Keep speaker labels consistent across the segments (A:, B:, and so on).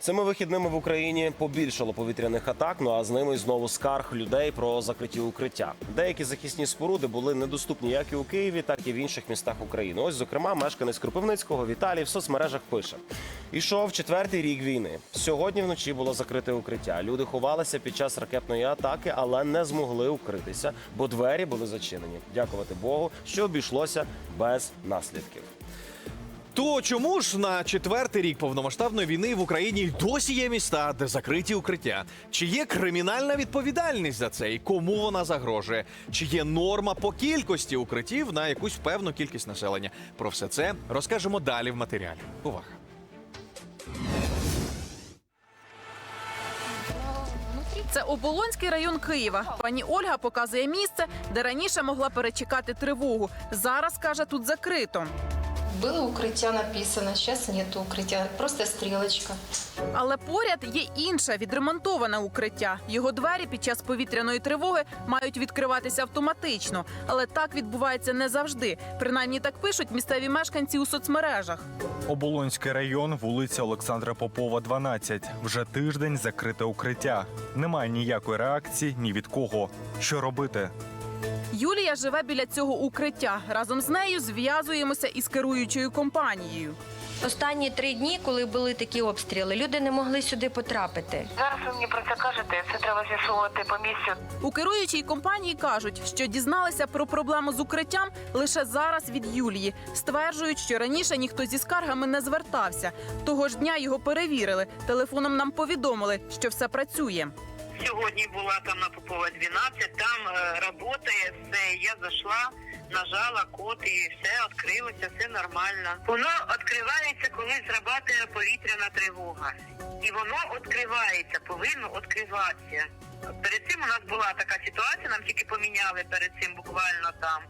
A: Цими вихідними в Україні побільшало повітряних атак. Ну а з ними знову скарг людей про закриті укриття. Деякі захисні споруди були недоступні як і у Києві, так і в інших містах України. Ось, зокрема, мешканець Кропивницького Віталій в соцмережах пише: ішов четвертий рік війни. Сьогодні вночі було закрите укриття. Люди ховалися під час ракетної атаки, але не змогли укритися, бо двері були зачинені. Дякувати Богу, що обійшлося без наслідків.
B: То чому ж на четвертий рік повномасштабної війни в Україні досі є міста, де закриті укриття? Чи є кримінальна відповідальність за це і кому вона загрожує? Чи є норма по кількості укриттів на якусь певну кількість населення? Про все це розкажемо далі в матеріалі. Увага!
C: Це Оболонський район Києва. Пані Ольга показує місце, де раніше могла перечекати тривогу. Зараз каже, тут закрито.
D: Было укрытие написано, сейчас нету укрытия, просто стрелочка.
C: Але поряд є інше відремонтоване укриття. Його двері під час повітряної тривоги мають відкриватися автоматично. Але так відбувається не завжди. Принаймні так пишуть місцеві мешканці у соцмережах.
E: Оболонський район, вулиця Олександра Попова, 12. Вже тиждень закрите укриття. Немає ніякої реакції ні від кого. Що робити?
C: Юлія живе біля цього укриття. Разом з нею зв'язуємося із керуючою компанією.
F: Останні три дні, коли були такі обстріли, люди не могли сюди потрапити.
G: Зараз ви мені про це кажете, це треба з'ясовувати по місцю.
C: У керуючій компанії кажуть, що дізналися про проблему з укриттям лише зараз від Юлії. Стверджують, що раніше ніхто зі скаргами не звертався. Того ж дня його перевірили. Телефоном нам повідомили, що все працює.
G: Сьогодні була там на Попова 12, там е, працює все. Я зайшла, нажала код і все відкрилося, все нормально. Воно відкривається, коли зрабатує повітряна тривога. І воно відкривається, повинно відкриватися. Перед цим у нас була така ситуація, нам тільки поміняли перед цим буквально там.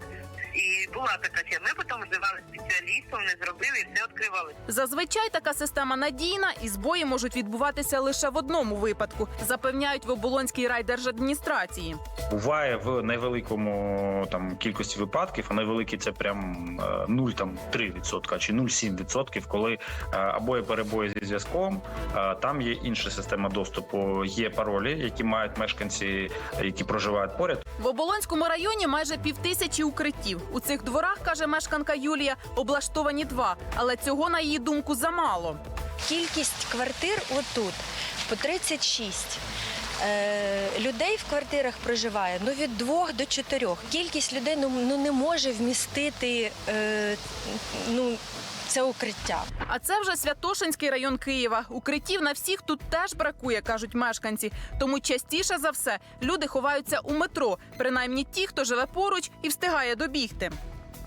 G: І була така ситуація. Ми потім визивали спеціалістів, вони зробили і все відкривалося.
C: Зазвичай така система надійна і збої можуть відбуватися лише в одному випадку, запевняють в Оболонській райдержадміністрації.
H: Буває в невеликому там кількості випадків, а найвеликий це прям е, 0 там 3% чи 0,7%, коли е, або є перебої зі зв'язком, е, там є інша система доступу, є паролі, які мають мешканці, які проживають поряд.
C: В Оболонському районі майже півтисячі укриттів. У цих дворах, каже мешканка Юлія, облаштовані два, але цього, на її думку, замало.
F: Кількість квартир отут по 36. Е, людей в квартирах проживає ну від двох до чотирьох. Кількість людей ну, ну не може вмістити е, ну, це укриття.
C: А це вже Святошинський район Києва. Укриттів на всіх тут теж бракує, кажуть мешканці. Тому частіше за все люди ховаються у метро, принаймні ті, хто живе поруч і встигає добігти.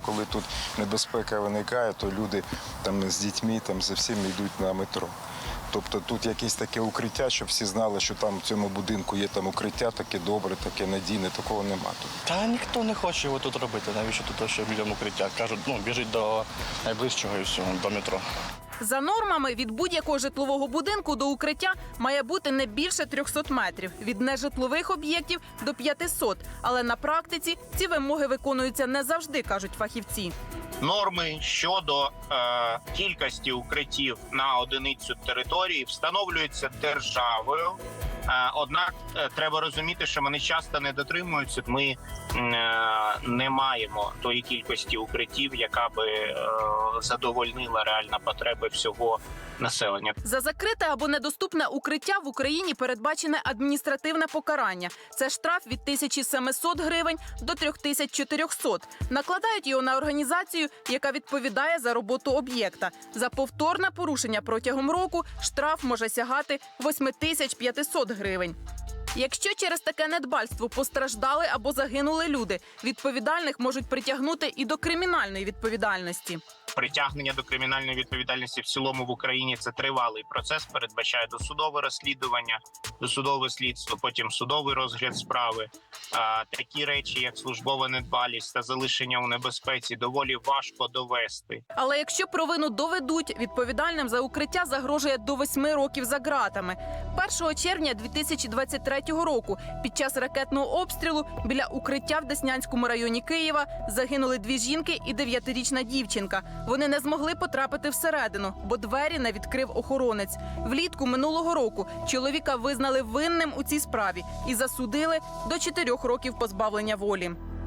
I: Коли тут небезпека виникає, то люди там з дітьми там за всім йдуть на метро. Тобто тут якесь таке укриття, щоб всі знали, що там в цьому будинку є там укриття, таке добре, таке надійне, такого нема тут.
J: Та ніхто не хоче його тут робити. Навіщо тут ще людям укриття? Кажуть, ну біжить до найближчого і всього, до метро.
C: За нормами від будь-якого житлового будинку до укриття має бути не більше 300 метрів, від нежитлових об'єктів до 500. Але на практиці ці вимоги виконуються не завжди, кажуть фахівці.
K: Норми щодо е, кількості укриттів на одиницю території встановлюються державою. Е, однак е, треба розуміти, що вони часто не дотримуються. Ми е, не маємо тої кількості укриттів, яка би задовольнила реальні потреби всього населення.
C: За закрите або недоступне укриття в Україні передбачене адміністративне покарання. Це штраф від 1700 гривень до 3400. Накладають його на організацію, яка відповідає за роботу об'єкта. За повторне порушення протягом року штраф може сягати 8500 гривень. Якщо через таке недбальство постраждали або загинули люди, відповідальних можуть притягнути і до кримінальної відповідальності.
K: Притягнення до кримінальної відповідальності в цілому в Україні це тривалий процес. Передбачає досудове розслідування, досудове слідство, потім судовий розгляд справи. А, такі речі, як службова недбалість та залишення у небезпеці, доволі важко довести.
C: Але якщо провину доведуть, відповідальним за укриття загрожує до восьми років за ґратами. 1 червня 2023 року під час ракетного обстрілу біля укриття в Деснянському районі Києва загинули дві жінки і дев'ятирічна дівчинка. Вони не змогли потрапити всередину, бо двері не відкрив охоронець. Влітку минулого року чоловіка визнали винним у цій справі і засудили до чотирьох років позбавлення волі.